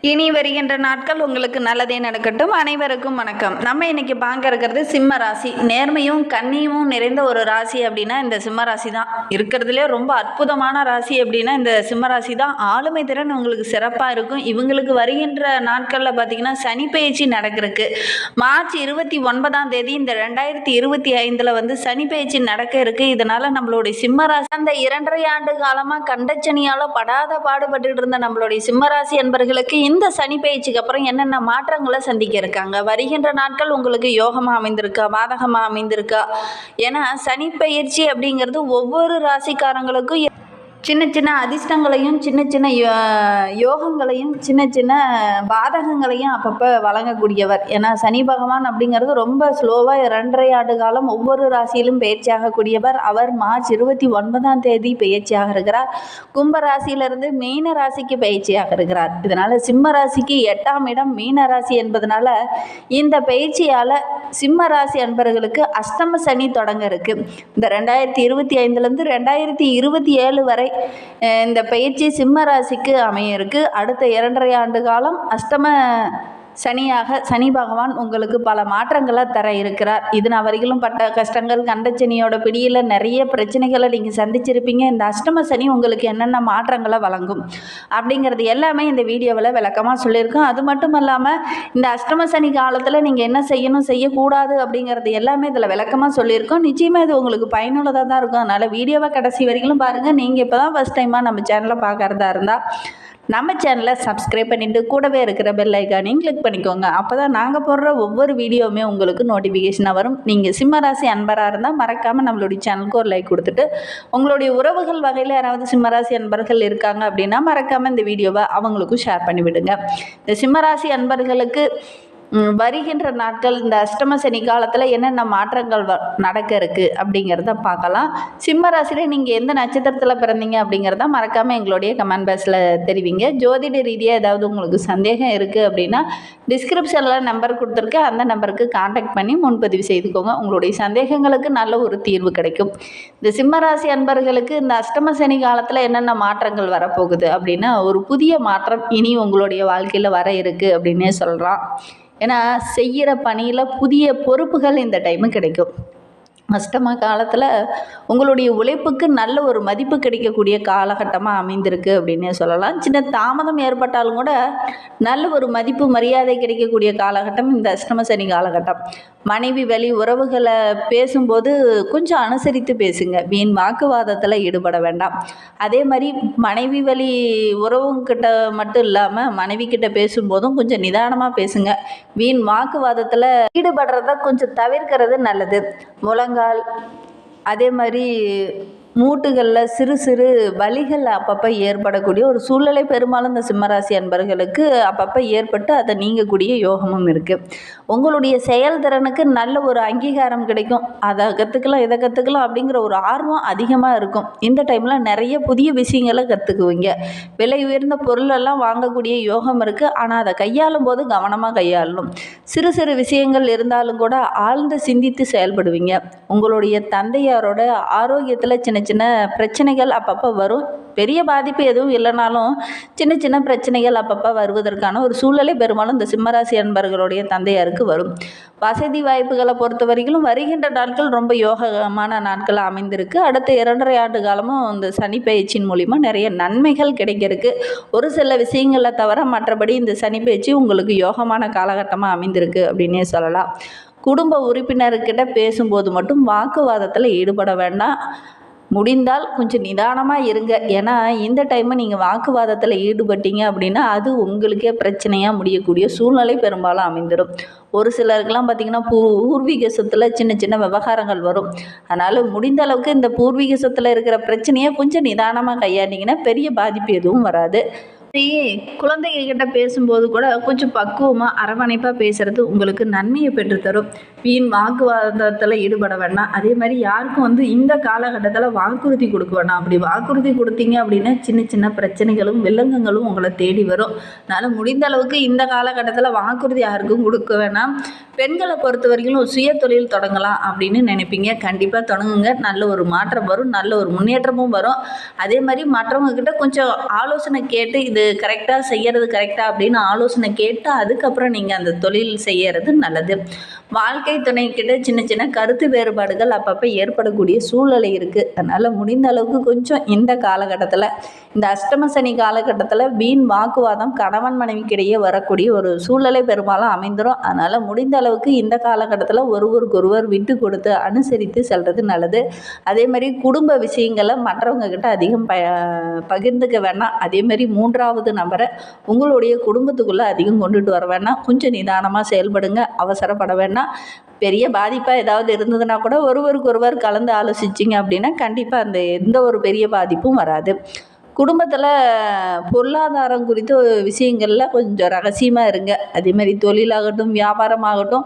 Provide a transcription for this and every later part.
இனி வருகின்ற நாட்கள் உங்களுக்கு நல்லதே நடக்கட்டும். அனைவருக்கும் வணக்கம். நம்ம இன்னைக்கு பார்க்க இருக்கிறது சிம்ம ராசி. நேர்மையும் கண்ணியமும் நிறைந்த ஒரு ராசி அப்படின்னா இந்த சிம்ம ராசி தான். இருக்கிறதுலே ரொம்ப அற்புதமான ராசி அப்படின்னா இந்த சிம்ம ராசி தான். ஆளுமை திறன் உங்களுக்கு சிறப்பாக இருக்கும். இவங்களுக்கு வருகின்ற நாட்களில் பார்த்தீங்கன்னா சனி பயிற்சி நடக்கிறதுக்கு. மார்ச் இருபத்தி ஒன்பதாம் தேதி இந்த ரெண்டாயிரத்தி இருபத்தி ஐந்தில் வந்து சனி பயிற்சி நடக்க இருக்கு. இதனால நம்மளுடைய சிம்ம ராசி. அந்த இரண்டரை ஆண்டு காலமாக கண்டச்சனியால் படாத பாடுபட்டுட்டு இருந்த நம்மளுடைய சிம்ம ராசி உங்களுக்கு இந்த சனி பயிற்சிக்கு அப்புறம் என்னென்ன மாற்றங்களை சந்திக்க இருக்காங்க? வருகின்ற நாட்கள் உங்களுக்கு யோகமாக அமைந்திருக்கா? பாதகமாக அமைந்திருக்கா? ஏன்னா சனி பயிற்சி அப்படிங்கிறது ஒவ்வொரு ராசிக்காரங்களுக்கும் சின்ன சின்ன அதிர்ஷ்டங்களையும் சின்ன சின்ன யோ- யோகங்களையும் சின்ன சின்ன பாதகங்களையும் அப்பப்போ வழங்கக்கூடியவர். ஏன்னா சனி பகவான் அப்படிங்கிறது ரொம்ப ஸ்லோவாக ரெண்டரை ஆண்டு காலம் ஒவ்வொரு ராசியிலும் பயிற்சியாகக்கூடியவர். அவர் மார்ச் இருபத்தி ஒன்பதாம் தேதி பயிற்சியாக இருக்கிறார் கும்ப ராசியிலிருந்து மீன ராசிக்கு பயிற்சியாக இருக்கிறார் இதனால் சிம்ம ராசிக்கு எட்டாம் இடம் மீன ராசி என்பதனால இந்த பயிற்சியால் சிம்ம ராசி அன்பர்களுக்கு அஷ்டம சனி தொடங்க இருக்கு. இந்த ரெண்டாயிரத்தி இருபத்தி ஐந்துலேருந்து ரெண்டாயிரத்தி இருபத்தி ஏழு வரை இந்த பயிற்சி சிம்ம ராசிக்கு அமைய இருக்குது அடுத்த இரண்டரை ஆண்டு காலம் அஷ்டம சனியாக சனி பகவான் உங்களுக்கு பல மாற்றங்களை தர இருக்கிறார். இது நான் வரையிலும் பட்ட கஷ்டங்கள் கண்டச்சனியோட பிடியில் நிறைய பிரச்சனைகளை நீங்கள் சந்திச்சிருப்பீங்க. இந்த அஷ்டம சனி உங்களுக்கு என்னென்ன மாற்றங்களை வழங்கும் அப்படிங்கிறது எல்லாமே இந்த வீடியோவில் விளக்கமாக சொல்லியிருக்கோம். அது மட்டும் இல்லாமல் இந்த அஷ்டம சனி காலத்தில் நீங்கள் என்ன செய்யணும் செய்யக்கூடாது அப்படிங்கிறது எல்லாமே இதில் விளக்கமாக சொல்லியிருக்கோம். நிச்சயமாக இது உங்களுக்கு பயனுள்ளதாக தான் இருக்கும். அதனால் வீடியோவை கடைசி வரைக்கும் பாருங்கள் நீங்கள் இப்போ தான் ஃபஸ்ட் டைமாக நம்ம சேனலை பார்க்குறதா இருந்தால் நம்ம சேனலை சப்ஸ்கிரைப் பண்ணிவிட்டு கூடவே இருக்கிற பெல் ஐக்கானையும் கிளிக் பண்ணிக்கோங்க. அப்போ தான் நாங்கள் போடுற ஒவ்வொரு வீடியோவுமே உங்களுக்கு நோட்டிஃபிகேஷனாக வரும். நீங்கள் சிம்மராசி அன்பராக இருந்தால் மறக்காமல் நம்மளுடைய சேனலுக்கு ஒரு லைக் கொடுத்துட்டு உங்களுடைய உறவுகள் வகையில் யாராவது சிம்மராசி அன்பர்கள் இருக்காங்க அப்படின்னா மறக்காமல் இந்த வீடியோவை அவங்களுக்கும் ஷேர் பண்ணிவிடுங்க. இந்த சிம்மராசி அன்பர்களுக்கு வருகின்ற நாட்கள் இந்த அஷ்டம சனி காலத்தில் என்னென்ன மாற்றங்கள் வ நடக்க இருக்குது அப்படிங்கிறத பார்க்கலாம். சிம்ம ராசியில் நீங்கள் எந்த நட்சத்திரத்தில் பிறந்தீங்க அப்படிங்கிறத மறக்காமல் எங்களுடைய கமெண்ட் பாக்ஸில் தெரிவிங்க. ஜோதிட ரீதியாக ஏதாவது உங்களுக்கு சந்தேகம் இருக்குது அப்படின்னா டிஸ்கிரிப்ஷனில் நம்பர் கொடுத்துருக்கேன். அந்த நம்பருக்கு காண்டாக்ட் பண்ணி முன்பதிவு செய்துக்கோங்க. உங்களுடைய சந்தேகங்களுக்கு நல்ல ஒரு தீர்வு கிடைக்கும். இந்த சிம்ம ராசி அன்பர்களுக்கு இந்த அஷ்டம சனி காலத்தில் என்னென்ன மாற்றங்கள் வரப்போகுது அப்படின்னா ஒரு புதிய மாற்றம் இனி உங்களுடைய வாழ்க்கையில் வர இருக்குது அப்படின்னே சொல்கிறான் ஏன்னா செய்கிற பணியில் புதிய பொறுப்புகள் இந்த டைமு கிடைக்கும். அஷ்டம காலத்தில் உங்களுடைய உழைப்புக்கு நல்ல ஒரு மதிப்பு கிடைக்கக்கூடிய காலகட்டமாக அமைந்திருக்கு அப்படின்னே சொல்லலாம். சின்ன தாமதம் ஏற்பட்டாலும் கூட நல்ல ஒரு மதிப்பு மரியாதை கிடைக்கக்கூடிய காலகட்டம் இந்த அஷ்டம சனி காலகட்டம். மனைவி வழி உறவுகளை பேசும்போது கொஞ்சம் அனுசரித்து பேசுங்க. வீண் வாக்குவாதத்தில் ஈடுபட வேண்டாம். அதே மாதிரி மனைவி வழி உறவுங்கிட்ட மட்டும் இல்லாமல் மனைவி கிட்ட பேசும்போதும் கொஞ்சம் நிதானமாக பேசுங்க. வீண் வாக்குவாதத்தில் ஈடுபடுறத கொஞ்சம் தவிர்க்கிறது நல்லது. முழங்கால் அதே மாதிரி மூட்டுகளில் சிறு சிறு வலிகள் அப்பப்போ ஏற்படக்கூடிய ஒரு சூழ்நிலை பெரும்பாலும் இந்த சிம்மராசி அன்பர்களுக்கு அப்பப்போ ஏற்பட்டு அதை நீங்கக்கூடிய யோகமும் இருக்குது உங்களுடைய செயல்திறனுக்கு நல்ல ஒரு அங்கீகாரம் கிடைக்கும். அதை கற்றுக்கலாம் இதை கற்றுக்கலாம் அப்படிங்கிற ஒரு ஆர்வம் அதிகமாக இருக்கும். இந்த டைமில் நிறைய புதிய விஷயங்களை கற்றுக்குவீங்க விலை உயர்ந்த பொருளெல்லாம் வாங்கக்கூடிய யோகம் இருக்குது ஆனால் அதை கையாளும் போது கவனமாக கையாளணும். சிறு சிறு விஷயங்கள் இருந்தாலும் கூட ஆழ்ந்து சிந்தித்து செயல்படுவீங்க. உங்களுடைய தந்தையாரோட ஆரோக்கியத்தில் சின்ன சின்ன பிரச்சனைகள் அப்பப்போ வரும். பெரிய பாதிப்பு எதுவும் இல்லைனாலும் சின்ன சின்ன பிரச்சனைகள் அப்பப்போ வருவதற்கான ஒரு சூழலே பெரும்பாலும் இந்த சிம்மராசி அன்பர்களுடைய தந்தையாருக்கு வரும். வசதி வாய்ப்புகளை பொறுத்த வரைக்கும் வருகின்ற நாட்கள் ரொம்ப யோகமான நாட்களாக அமைந்திருக்கு. அடுத்த இரண்டரை ஆண்டு காலமும் இந்த சனி பயிற்சியின் மூலிமா நிறைய நன்மைகள் கிடைக்கிறதுக்கு ஒரு சில விஷயங்களை தவிர மற்றபடி இந்த சனி பயிற்சி உங்களுக்கு யோகமான காலகட்டமாக அமைந்திருக்கு அப்படின்னே சொல்லலாம். குடும்ப உறுப்பினர்கிட்ட பேசும்போது மட்டும் வாக்குவாதத்தில் ஈடுபட வேண்டாம். முடிந்தால் கொஞ்சம் நிதானமாக இருங்க. ஏன்னா இந்த டைமு நீங்கள் வாக்குவாதத்தில் ஈடுபட்டீங்க அப்படின்னா அது உங்களுக்கே பிரச்சனையாக முடியக்கூடிய சூழ்நிலை பெரும்பாலும் அமைந்துடும். ஒரு சிலருக்கெல்லாம் பார்த்திங்கன்னா பூ பூர்வீக சொத்தில் சின்ன சின்ன விவகாரங்கள் வரும். அதனால் முடிந்த அளவுக்கு இந்த பூர்வீக சொத்தில் இருக்கிற பிரச்சனையை கொஞ்சம் நிதானமாக கையாண்டிங்கன்னா பெரிய பாதிப்பு எதுவும் வராது. சரி குழந்தைகிட்ட பேசும்போது கூட கொஞ்சம் பக்குவமாக அரவணைப்பாக பேசுறது உங்களுக்கு நன்மையை பெற்றுத்தரும் வீண் வாக்குவாதத்தில் ஈடுபட வேண்டாம். அதே மாதிரி யாருக்கும் வந்து இந்த காலகட்டத்தில் வாக்குறுதி கொடுக்க வேண்டாம். அப்படி வாக்குறுதி கொடுத்தீங்க அப்படின்னா சின்ன சின்ன பிரச்சனைகளும் வில்லங்கங்களும் உங்களை தேடி வரும். அதனால் முடிந்த அளவுக்கு இந்த காலகட்டத்தில் வாக்குறுதி யாருக்கும் கொடுக்க வேணாம் பெண்களை பொறுத்த வரைக்கும் சுய தொழில் தொடங்கலாம் அப்படின்னு நினைப்பீங்க. கண்டிப்பாக தொடங்குங்க. நல்ல ஒரு மாற்றம் வரும். நல்ல ஒரு முன்னேற்றமும் வரும். அதே மாதிரி மற்றவங்க கிட்ட கொஞ்சம் ஆலோசனை கேட்டு இது கரெக்டாக செய்கிறது கரெக்டாக அப்படின்னு ஆலோசனை கேட்டு அதுக்கப்புறம் நீங்கள் அந்த தொழில் செய்யறது நல்லது. வாழ்க்கை துணைக்கிட்ட சின்ன சின்ன கருத்து வேறுபாடுகள் அப்பப்போ ஏற்படக்கூடிய சூழ்நிலை இருக்குது அதனால் முடிந்த அளவுக்கு கொஞ்சம் இந்த காலகட்டத்தில் இந்த அஷ்டம சனி காலகட்டத்தில் வீண் வாக்குவாதம் கணவன் மனைவிக்கிடையே வரக்கூடிய ஒரு சூழ்நிலை பெரும்பாலும் அமைந்துடும் அதனால் முடிந்த அளவுக்கு இந்த காலகட்டத்தில் ஒருவருக்கொருவர் விட்டு கொடுத்து அனுசரித்து செல்வது நல்லது. அதே மாதிரி குடும்ப விஷயங்களை மற்றவங்க கிட்ட அதிகம் ப பகிர்ந்துக்க வேணாம். அதே மாதிரி மூன்றாம் மூன்றாவது நபரை உங்களுடைய குடும்பத்துக்குள்ளே அதிகம் கொண்டுட்டு வர வேணாம். கொஞ்சம் நிதானமாக செயல்படுங்க. அவசரப்பட வேண்டாம் பெரிய பாதிப்பாக ஏதாவது இருந்ததுன்னா கூட ஒருவருக்கு ஒருவர் கலந்து ஆலோசிச்சிங்க அப்படின்னா கண்டிப்பாக அந்த எந்த ஒரு பெரிய பாதிப்பும் வராது. குடும்பத்தில் பொருளாதாரம் குறித்த விஷயங்களில் கொஞ்சம் ரகசியமாக இருங்க. அதேமாதிரி தொழிலாகட்டும் வியாபாரமாகட்டும்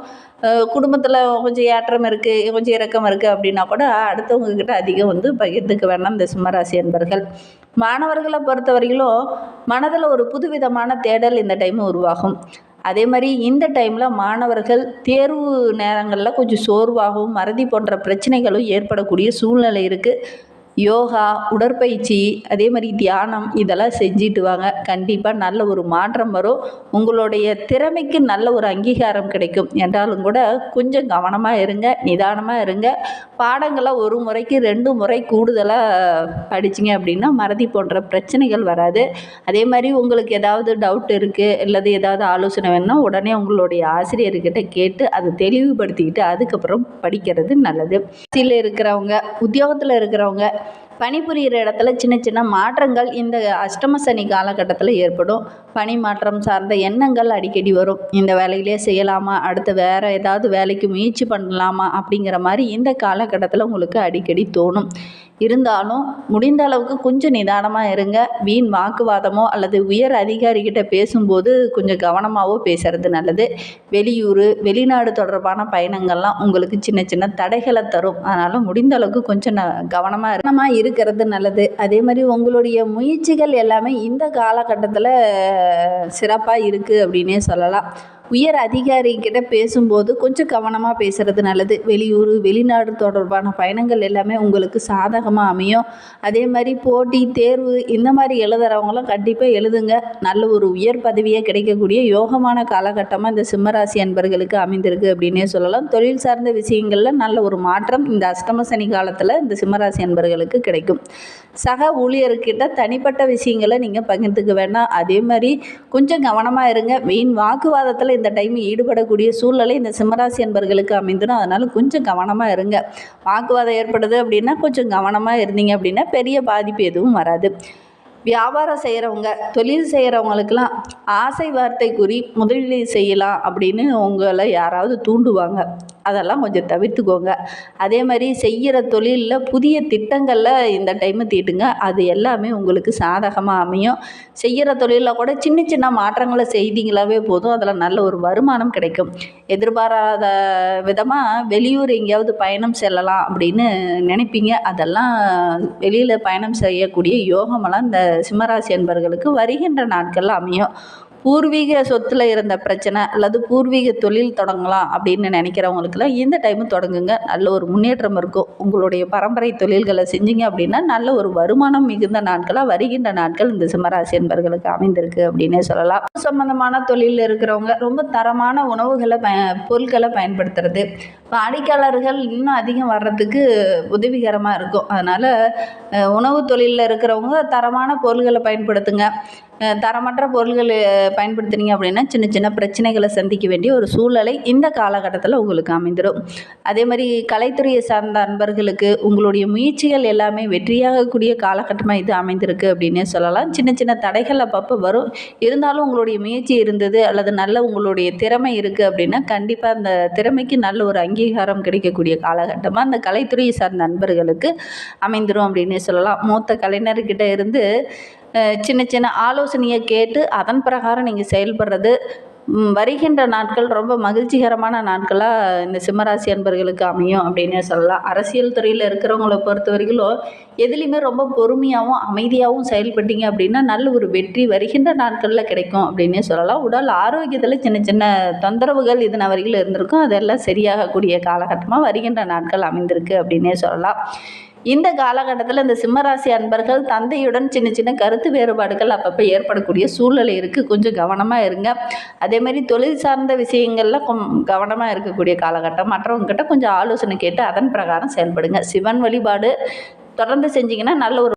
குடும்பத்தில் கொஞ்சம் ஏற்றம் இருக்குது கொஞ்சம் இறக்கம் இருக்குது அப்படின்னா கூட அடுத்தவங்க கிட்ட அதிகம் வந்து பகிர்ந்துக்க வேண்டாம் இந்த சிம்மராசி அன்பர்கள். மாணவர்களை பொறுத்த வரையிலும் மனதில் ஒரு புதுவிதமான தேடல் இந்த டைம் உருவாகும். அதே மாதிரி இந்த டைமில் மாணவர்கள் தேர்வு நேரங்களில் கொஞ்சம் சோர்வாகவும் மறதி போன்ற பிரச்சனைகளும் ஏற்படக்கூடிய சூழ்நிலை இருக்குது யோகா உடற்பயிற்சி அதே மாதிரி தியானம் இதெல்லாம் செஞ்சுட்டு வாங்க. கண்டிப்பாக நல்ல ஒரு மாற்றம் வரும். உங்களுடைய திறமைக்கு நல்ல ஒரு அங்கீகாரம் கிடைக்கும். என்றாலும் கூட கொஞ்சம் கவனமாக இருங்க நிதானமாக இருங்க. பாடங்களை ஒரு முறைக்கு ரெண்டு முறை கூடுதலாக படிச்சிங்க அப்படின்னா மறதி போன்ற பிரச்சனைகள் வராது. அதே மாதிரி உங்களுக்கு ஏதாவது டவுட் இருக்குது அல்லது ஏதாவது ஆலோசனை வேணும்னா உடனே உங்களுடைய ஆசிரியர்கிட்ட கேட்டு அதை தெளிவுபடுத்திக்கிட்டு அதுக்கப்புறம் படிக்கிறது நல்லது. சில இருக்கிறவங்க உத்தியோகத்தில் இருக்கிறவங்க பணிபுரிகிற இடத்துல சின்ன சின்ன மாற்றங்கள் இந்த அஷ்டம சனி காலகட்டத்தில் ஏற்படும். பணி மாற்றம் சார்ந்த எண்ணங்கள் அடிக்கடி வரும். இந்த வேலையிலே செய்யலாமா? அடுத்து வேறு ஏதாவது வேலைக்கு முயற்சி பண்ணலாமா? அப்படிங்கிற மாதிரி இந்த காலகட்டத்தில் உங்களுக்கு அடிக்கடி தோணும். இருந்தாலும் முடிந்த அளவுக்கு கொஞ்சம் நிதானமாக இருங்க. வீண் வாக்குவாதமோ அல்லது உயர் அதிகாரிகிட்ட பேசும்போது கொஞ்சம் கவனமாகவோ பேசுகிறது நல்லது. வெளியூர் வெளிநாடு தொடர்பான பயணங்கள்லாம் உங்களுக்கு சின்ன சின்ன தடைகளை தரும். அதனால் முடிந்த அளவுக்கு கொஞ்சம் ந கவனமாக இரு இருக்கிறது நல்லது. அதே மாதிரி உங்களுடைய முயற்சிகள் எல்லாமே இந்த காலகட்டத்தில் சிறப்பாக இருக்குது அப்படின்னே சொல்லலாம். உயர் அதிகாரிகிட்ட பேசும்போது கொஞ்சம் கவனமாக பேசுகிறது நல்லது. வெளியூர் வெளிநாடு தொடர்பான பயணங்கள் எல்லாமே உங்களுக்கு சாதகமாக அமையும். அதே மாதிரி போட்டி தேர்வு இந்த மாதிரி எழுதுறவங்களாம் கண்டிப்பாக எழுதுங்க. நல்ல ஒரு உயர் பதவியாக கிடைக்கக்கூடிய யோகமான காலகட்டமாக இந்த சிம்மராசி அன்பர்களுக்கு அமைந்திருக்கு அப்படின்னே சொல்லலாம். தொழில் சார்ந்த விஷயங்களில் நல்ல ஒரு மாற்றம் இந்த அஷ்டம சனி காலத்தில் இந்த சிம்மராசி அன்பர்களுக்கு கிடைக்கும். சக ஊழியர்கிட்ட தனிப்பட்ட விஷயங்களை நீங்கள் பகிர்ந்துக்க வேண்டாம். அதே மாதிரி கொஞ்சம் கவனமாக இருங்க. வீண் வாக்குவாதத்தில் இந்த டைம் ஈடுபடக்கூடிய சூழ்நிலை இந்த சிம்மராசி என்பர்களுக்கு அமைந்துடும். அதனால் கொஞ்சம் கவனமாக இருங்க. வாக்குவாதம் ஏற்படுது அப்படின்னா கொஞ்சம் கவனமாக இருந்தீங்க அப்படின்னா பெரிய பாதிப்பு எதுவும் வராது. வியாபாரம் செய்கிறவங்க தொழில் செய்கிறவங்களுக்கெல்லாம் ஆசை வார்த்தை கூறி முதலீடு செய்யலாம் அப்படின்னு உங்களை யாராவது தூண்டுவாங்க. அதெல்லாம் கொஞ்சம் தவிர்த்துக்கோங்க. அதே மாதிரி செய்கிற தொழிலில் புதிய திட்டங்களில் இந்த டைமு தீட்டுங்க. அது எல்லாமே உங்களுக்கு சாதகமாக அமையும். செய்கிற தொழிலில் கூட சின்ன சின்ன மாற்றங்களை செய்தீங்களாவே போதும். அதில் நல்ல ஒரு வருமானம் கிடைக்கும். எதிர்பாராத விதமாக வெளியூர் எங்கேயாவது பயணம் செல்லலாம் அப்படின்னு நினைப்பீங்க. அதெல்லாம் வெளியில் பயணம் செய்யக்கூடிய யோகமெல்லாம் இந்த சிம்மராசி என்பர்களுக்கு வருகின்ற நாட்களில் அமையும். பூர்வீக சொத்தில் இருந்த பிரச்சனை அல்லது பூர்வீக தொழில் தொடங்கலாம் அப்படின்னு நினைக்கிறவங்களுக்குலாம் இந்த டைமு தொடங்குங்க. நல்ல ஒரு முன்னேற்றம் இருக்கும். உங்களுடைய பரம்பரை தொழில்களை செஞ்சீங்க அப்படின்னா நல்ல ஒரு வருமானம் மிகுந்த நாட்களாக வருகின்ற நாட்கள் இந்த சிம்மராசி என்பர்களுக்கு அமைந்திருக்கு அப்படின்னே சொல்லலாம். சம்பந்தமான தொழிலில் இருக்கிறவங்க ரொம்ப தரமான உணவுகளை ப பொருட்களை பயன்படுத்துறது. வாடிக்கையாளர்கள் இன்னும் அதிகம் வர்றதுக்கு உதவிகரமாக இருக்கும். அதனால் உணவு தொழிலில் இருக்கிறவங்க தரமான பொருள்களை பயன்படுத்துங்க. தரமற்ற பொருள்கள் பயன்படுத்துனீங்க அப்படின்னா சின்ன சின்ன பிரச்சனைகளை சந்திக்க வேண்டிய ஒரு சூழ்நிலை இந்த காலகட்டத்தில் உங்களுக்கு அமைந்துடும் அதே மாதிரி கலைத்துறையை சார்ந்த அன்பர்களுக்கு உங்களுடைய முயற்சிகள் எல்லாமே வெற்றியாகக்கூடிய காலகட்டமாக இது அமைந்திருக்கு அப்படின்னே சொல்லலாம். சின்ன சின்ன தடைகள் அப்பப்போ வரும். இருந்தாலும் உங்களுடைய முயற்சி இருந்தது அல்லது நல்ல உங்களுடைய திறமை இருக்குது அப்படின்னா கண்டிப்பாக அந்த திறமைக்கு நல்ல ஒரு அங்கீகாரம் கிடைக்கக்கூடிய காலகட்டமாக அந்த கலைத்துறையை சார்ந்த நண்பர்களுக்கு அமைந்துடும் அப்படின்னே சொல்லலாம். மூத்த கலைஞர்கிட்ட இருந்து சின்ன சின்ன ஆலோசனையை கேட்டு அதன் பிரகாரம் நீங்கள் செயல்படுறது. வருகின்ற நாட்கள் ரொம்ப மகிழ்ச்சிகரமான நாட்களாக இந்த சிம்மராசி அன்பர்களுக்கு அமையும் அப்படின்னே சொல்லலாம். அரசியல் துறையில் இருக்கிறவங்கள பொறுத்த வரைக்கும் எதுலேயுமே ரொம்ப பொறுமையாகவும் அமைதியாகவும் செயல்பட்டீங்க அப்படின்னா நல்ல ஒரு வெற்றி வருகின்ற நாட்களில் கிடைக்கும் அப்படின்னே சொல்லலாம். உடல் ஆரோக்கியத்தில் சின்ன சின்ன தொந்தரவுகள் இதன வரையில் இருந்திருக்கும். அதெல்லாம் சரியாகக்கூடிய காலகட்டமாக வருகின்ற நாட்கள் அமைந்திருக்கு அப்படின்னே சொல்லலாம். இந்த காலகட்டத்தில் இந்த சிம்மராசி அன்பர்கள் தந்தையுடன் சின்ன சின்ன கருத்து வேறுபாடுகள் அப்பப்போ ஏற்படக்கூடிய சூழ்நிலை இருக்குது கொஞ்சம் கவனமாக இருங்க. அதேமாதிரி தொழில் சார்ந்த விஷயங்களில் கொம் கவனமாக இருக்கக்கூடிய காலகட்டம். மற்றவங்ககிட்ட கொஞ்சம் ஆலோசனை கேட்டு அதன் பிரகாரம் செயல்படுங்க. சிவன் வழிபாடு தொடர்ந்து செஞ்சிங்கன்னா நல்ல ஒரு